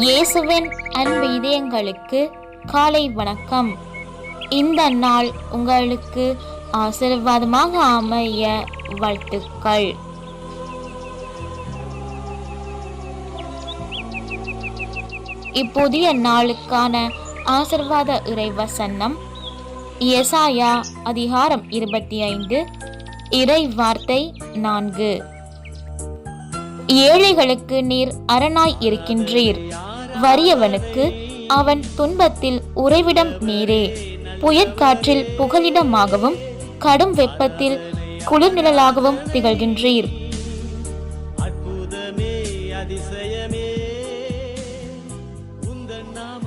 இயேசுவின் அன்பு இதயங்களுக்கு காலை வணக்கம். இந்த நாள் உங்களுக்கு ஆசீர்வாதமாக அமைய வாழ்த்துக்கள். இப்புதிய நாளுக்கான ஆசிர்வாத இறைவசன்னம் எசாயா அதிகாரம் இருபத்தி ஐந்து இறை வார்த்தை நான்கு. ஏழைகளுக்கு நீர் அரணாய் இருக்கின்றீர். வறியவனுக்கு அவன் துன்பத்தில் உறைவிடம் நீரே. புயற்காற்றில் புகலிடமாகவும் கடும் வெப்பத்தில் குளிர்நிழலாகவும் திகழ்கின்றீர். அதிசயமே. நாம